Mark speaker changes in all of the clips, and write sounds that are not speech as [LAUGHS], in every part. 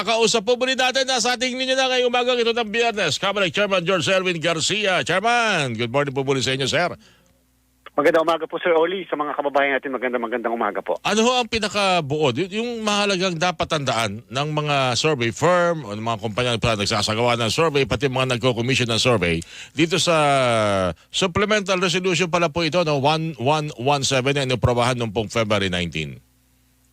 Speaker 1: Makakausap po muli natin na sa ating linya na ngayong umaga ito ng Biyernes. Kamalay Chairman George Elvin Garcia. Chairman, good morning po muli sa inyo, sir.
Speaker 2: Magandang umaga po Sir Oli sa mga kababayan natin. Magandang magandang umaga po.
Speaker 1: Ano ho ang pinakabuod? Y- yung mahalagang dapat tandaan ng mga survey firm o ng mga kumpanya na nagsasagawa ng survey, pati mga nagko-commission ng survey, dito sa supplemental resolution pala po ito, no, 1117 na inoprobahan noong February 19.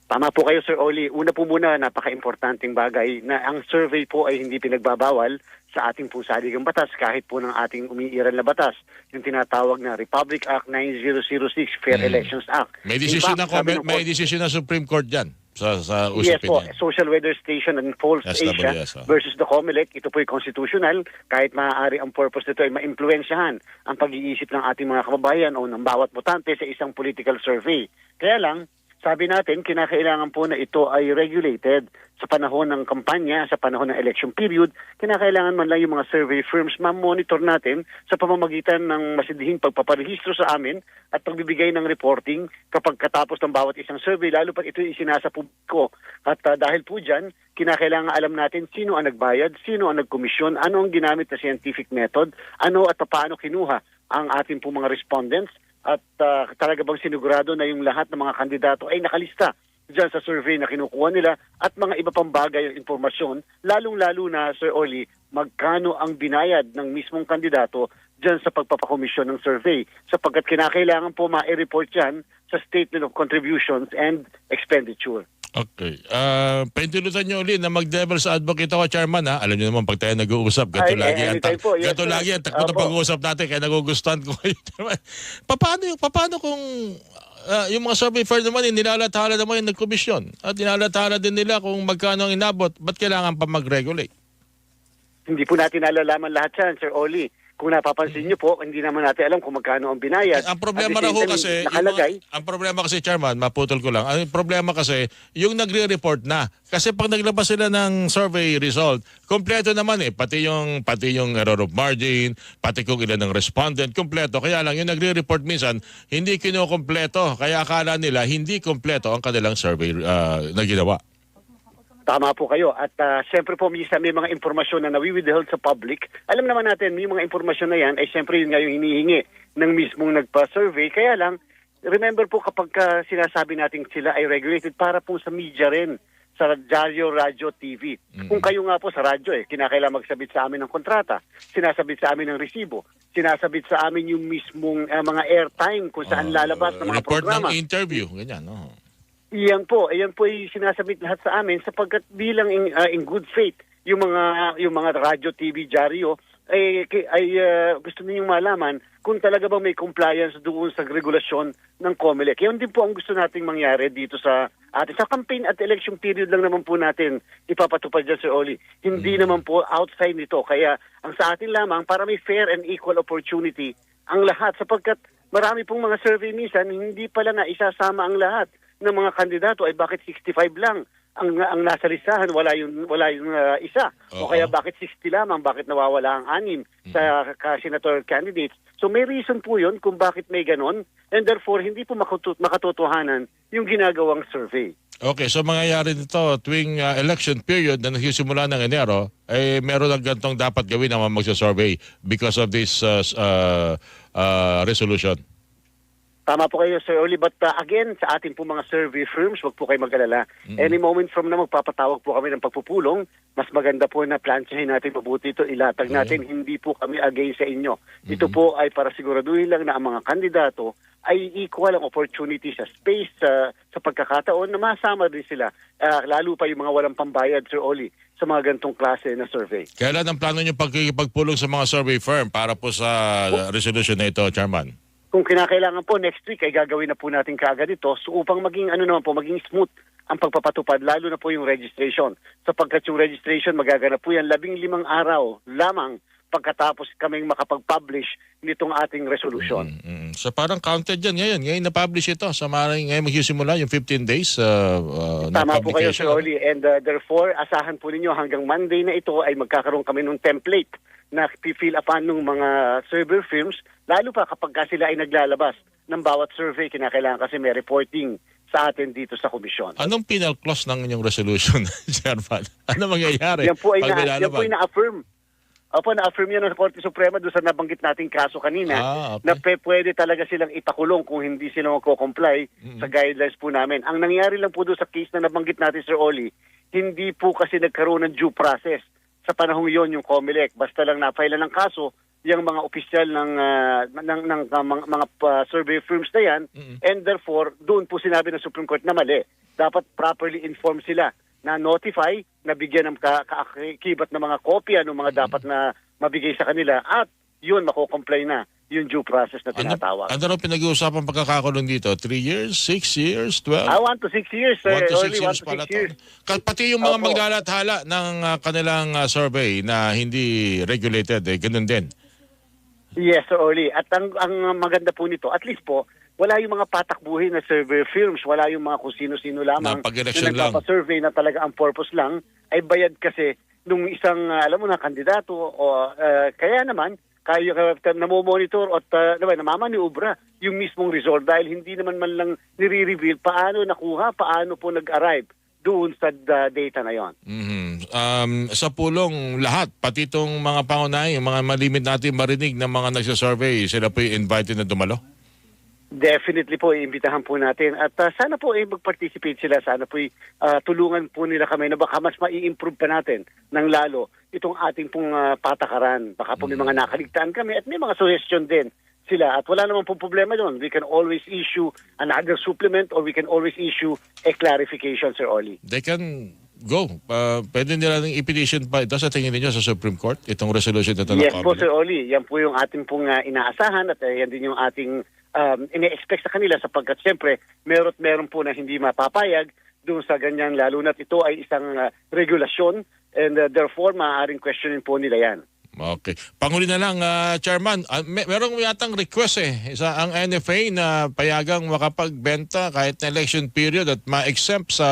Speaker 2: Tama po kayo Sir Oli. Una po muna, napaka-importanting bagay na ang survey po ay hindi pinagbabawal sa ating po saligang batas kahit po ng ating umiiral na batas. Yung tinatawag na Republic Act 9006 Fair
Speaker 1: Mm.
Speaker 2: Elections Act.
Speaker 1: May decision
Speaker 2: fact,
Speaker 1: na may
Speaker 2: court-
Speaker 1: decision na Supreme Court diyan sa sa
Speaker 2: Yes
Speaker 1: usapin
Speaker 2: po,
Speaker 1: niya.
Speaker 2: Social Weather Station and Falls
Speaker 1: SWS,
Speaker 2: Asia
Speaker 1: oh.
Speaker 2: versus the COMELEC. Ito po ay constitutional kahit maaari ang purpose nito ay maimpluwensyahan ang pag-iisip ng ating mga kababayan o ng bawat botante sa isang political survey. Kaya lang, sabi natin, kinakailangan po na ito ay regulated sa panahon ng kampanya, sa panahon ng election period. Kinakailangan man lang yung mga survey firms ma-monitor natin sa pamamagitan ng masidhing pagpaparehistro sa amin at pagbibigay ng reporting kapag katapos ng bawat isang survey, lalo pag ito isinasa publiko. At ah, dahil po dyan, kinakailangan alam natin sino ang nagbayad, sino ang nagkomisyon, ano ang ginamit na scientific method, ano at paano kinuha ang ating po mga respondents at ah, talaga bang sinigurado na yung lahat ng mga kandidato ay nakalista dyan sa survey na kinukuha nila at mga iba pang bagay ang impormasyon, lalong-lalo na, Sir Oli, magkano ang binayad ng mismong kandidato dyan sa pagpapakomisyon ng survey sapagkat kinakailangan po ma-report yan sa Statement of Contributions and Expenditure.
Speaker 1: Okay. Uh, paintulutan niyo ulit na mag-devil's advocate ako, Chairman. Ha? Alam niyo naman, pag tayo nag-uusap, gato
Speaker 2: Ay,
Speaker 1: lagi ang,
Speaker 2: anytime po. Yes,
Speaker 1: gato
Speaker 2: sir.
Speaker 1: lagi ang takbo na
Speaker 2: Opo.
Speaker 1: pag-uusap natin, kaya nagugustuhan ko kayo. Chairman. paano, paano kung ah, yung mga survey firm naman, eh, nilalathala naman yung nag-commission. At nilalathala din nila kung magkano ang inabot. Ba't kailangan pa mag-regulate?
Speaker 2: Hindi po natin nalalaman lahat yan, Sir Oli. Kung napapansin niyo po, hindi naman natin alam kung magkano ang binayad.
Speaker 1: ang problema na ho kasi, yung
Speaker 2: nakalagay,
Speaker 1: mga- ang problema kasi, Chairman, maputol ko lang, ang problema kasi, yung nagre-report na. Kasi pag naglabas sila ng survey result, kompleto naman eh, pati yung, pati yung error of margin, pati kung ilan ng respondent, kompleto. Kaya lang, yung nagre-report minsan, hindi kinukompleto. Kaya akala nila, hindi kompleto ang kanilang survey ah, na ginawa.
Speaker 2: Tama po kayo. At ah, siyempre po, minsan may mga impormasyon na nawi-withheld sa public. Alam naman natin, may mga impormasyon na yan, ay siyempre yun nga yung hinihingi ng mismong nagpa-survey. Kaya lang, remember po kapag ka sinasabi natin sila ay regulated para po sa media rin sa radyo, radyo, TV. Kung kayo nga po sa radyo eh, kinakailangan magsabit sa amin ng kontrata, sinasabit sa amin ng resibo, sinasabit sa amin yung mismong ah, mga airtime kung saan
Speaker 1: Ah,
Speaker 2: lalabas ng mga
Speaker 1: report
Speaker 2: programa.
Speaker 1: ng interview, ganyan. No?
Speaker 2: Iyan po, iyan po ay sinasabit lahat sa amin sapagkat bilang in, ah, in good faith yung mga yung mga radyo, TV, dyaryo ay ay ah, gusto ninyong malaman kung talaga ba may compliance doon sa regulasyon ng COMELEC. Yan din po ang gusto nating mangyari dito sa atin. Sa campaign at election period lang naman po natin ipapatupad dyan, Sir Oli. Hindi naman po outside nito. Kaya ang sa atin lamang, para may fair and equal opportunity ang lahat sapagkat marami pong mga survey minsan hindi pala na isasama ang lahat ng mga kandidato ay bakit 65 lang ang ang nasa listahan wala yung wala yung uh, isa
Speaker 1: Oo.
Speaker 2: o kaya bakit 60 lamang bakit nawawala ang anim sa ka senator candidates so may reason po yun kung bakit may ganon and therefore hindi po makatut- makatotohanan yung ginagawang survey
Speaker 1: Okay, so mangyayari nito tuwing uh, election period na nagsisimula ng Enero, eh meron ng gantong dapat gawin ang mga magsa-survey because of this uh, s- uh, uh, resolution.
Speaker 2: Tama po kayo, Sir Oli. But uh, again, sa ating po mga survey firms, wag po kayo mag-alala. Any moment from now, magpapatawag po kami ng pagpupulong. Mas maganda po na plansyahin natin mabuti ito, ilatag natin. Hindi po kami against sa inyo. Ito po ay para siguraduhin lang na ang mga kandidato ay equal ang opportunity sa space, sa, sa pagkakataon na masama din sila. Ah, lalo pa yung mga walang pambayad, Sir Oli, sa mga gantong klase na survey.
Speaker 1: Kailan ang plano niyo pagkikipagpulong sa mga survey firm para po sa uh, resolution na ito, Chairman?
Speaker 2: Kung kinakailangan po next week ay gagawin na po natin kaagad ito. So upang maging ano naman po maging smooth ang pagpapatupad lalo na po yung registration. Sapagkat yung registration magaganap po yan labing limang araw lamang pagkatapos kaming makapag-publish nitong ating resolution.
Speaker 1: Mm, So parang counted yan ngayon. Ngayon na-publish ito. Sa maring ngayon magsisimula yung 15 days uh, uh, na
Speaker 2: Tama po kayo. Sir Oli. And uh, therefore, asahan po ninyo hanggang Monday na ito ay magkakaroon kami ng template na fill upan ng mga survey firms, lalo pa kapag ka sila ay naglalabas ng bawat survey, kinakailangan kasi may reporting sa atin dito sa komisyon.
Speaker 1: Anong penal clause ng inyong resolution, [LAUGHS] Chairman? Ano mangyayari
Speaker 2: Yan po ay, na, yan po ay na-affirm. Opo, na-affirm yan ng Korte Suprema doon sa nabanggit nating kaso kanina
Speaker 1: Ah, okay.
Speaker 2: na pe, pwede talaga silang ipakulong kung hindi sila magko-comply sa guidelines po namin. Ang nangyari lang po doon sa case na nabanggit natin, Sir Oli, hindi po kasi nagkaroon ng due process sa panahong yon yung COMELEC. Basta lang na-file ng kaso yung mga opisyal ng, ah, ng, ng, ah, mga, mga ah, survey firms na yan and therefore doon po sinabi ng Supreme Court na mali. Dapat properly informed sila na notify, na bigyan ng ka- kaakibat ng mga kopya ng mga dapat na mabigay sa kanila at yun, mako-comply na yung due process na
Speaker 1: Ano,
Speaker 2: tinatawag.
Speaker 1: ano raw pinag-uusapan pagkakakulong dito? 3 years? 6 years? 12?
Speaker 2: I want to six years, sir.
Speaker 1: 1 to 6
Speaker 2: Only one
Speaker 1: years pala to.
Speaker 2: years.
Speaker 1: Pati yung mga
Speaker 2: Opo.
Speaker 1: maglalathala ng ah, kanilang ah, survey na hindi regulated, eh, ganun din.
Speaker 2: Yes, Sir Oli. At ang, ang maganda po nito, at least po, wala yung mga patakbuhin na survey firms, wala yung mga kung sino-sino lamang
Speaker 1: Na pag-election lang.
Speaker 2: nagpapasurvey na talaga ang purpose lang, ay bayad kasi nung isang, uh, alam mo na, kandidato. O, uh, kaya naman, kayo uh, namomonitor at uh, naman, namamaniubra yung mismong result dahil hindi naman man lang nire-reveal paano nakuha, paano po nag-arrive doon sa uh, data na yon.
Speaker 1: Mhm. Um, sa pulong lahat, pati itong mga pangunahin, yung mga malimit natin marinig ng mga nagsasurvey, sila po yung invited na dumalo?
Speaker 2: Definitely po, iimbitahan po natin. At uh, sana po ay mag-participate sila. Sana po uh, tulungan po nila kami na baka mas mai-improve pa natin ng lalo itong ating pong uh, patakaran. Baka po may mga nakaligtaan kami at may mga suggestion din sila. At wala naman pong problema doon. We can always issue another supplement or we can always issue a clarification, Sir Oli.
Speaker 1: They can go. Uh, pwede nila nang i-petition pa ito sa tingin ninyo sa Supreme Court, itong resolution na ito ng
Speaker 2: Yes po? Sir Oli. Yan po yung ating pong uh, inaasahan at uh, yan din yung ating um, ine-expect sa kanila sapagkat siyempre meron meron po na hindi mapapayag doon sa ganyan lalo na ito ay isang uh, regulasyon and uh, therefore maaaring questionin po nila yan.
Speaker 1: Okay. Panghuli na lang, ah, Chairman, ah, may, merong yatang request eh sa ang NFA na payagang makapagbenta kahit na election period at ma-exempt sa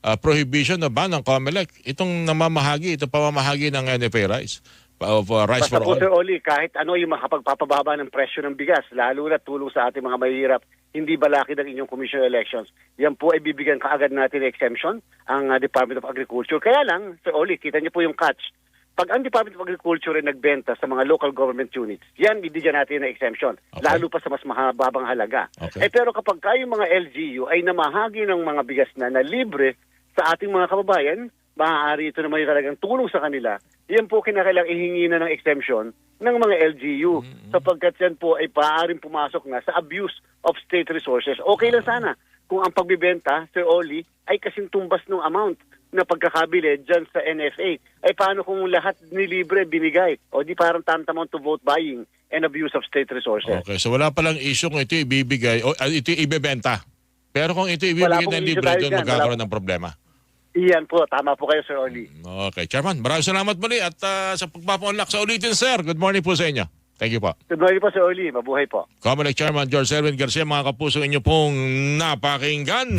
Speaker 1: ah, prohibition na ban ng COMELEC. Itong namamahagi, itong pamamahagi ng NFA rice. Of uh, rice
Speaker 2: Basta
Speaker 1: for all.
Speaker 2: Sir Oli, kahit ano yung makapagpapababa ng presyo ng bigas, lalo na tulong sa ating mga mahihirap, hindi balaki ng inyong Commission on Elections. Yan po ay bibigyan kaagad natin ng exemption ang uh, Department of Agriculture. Kaya lang, Sir Oli, kita niyo po yung catch. Pag ang Department of Agriculture ay nagbenta sa mga local government units, yan bibigyan natin ng exemption,
Speaker 1: Okay.
Speaker 2: lalo pa sa mas mahababang halaga.
Speaker 1: Okay.
Speaker 2: Eh pero kapag kayong mga LGU ay namahagi ng mga bigas na na libre sa ating mga kababayan, maaari ito naman yung talagang tulong sa kanila. Yan po kinakailang ihingi na ng exemption ng mga LGU sapagkat yan po ay paaaring pumasok na sa abuse of state resources. Okay lang sana kung ang pagbibenta, Sir Oli, ay kasing tumbas ng amount na pagkakabili dyan sa NFA. Ay paano kung lahat nilibre binigay? O di parang tantamount to vote buying and abuse of state resources.
Speaker 1: Okay, so wala palang issue kung ito ibibigay o ah, ito ibebenta. Pero kung ito ibibigay ng libre, doon magkakaroon ng problema.
Speaker 2: Iyan po, tama po kayo Sir Oli.
Speaker 1: Okay, Chairman, maraming salamat muli at ah, sa pagpapaunlak sa ulitin, sir. Good morning po sa inyo. Thank you po.
Speaker 2: Good morning po Sir Oli, mabuhay po.
Speaker 1: Comelec Chairman George Erwin Garcia, mga kapuso inyo pong napakinggan.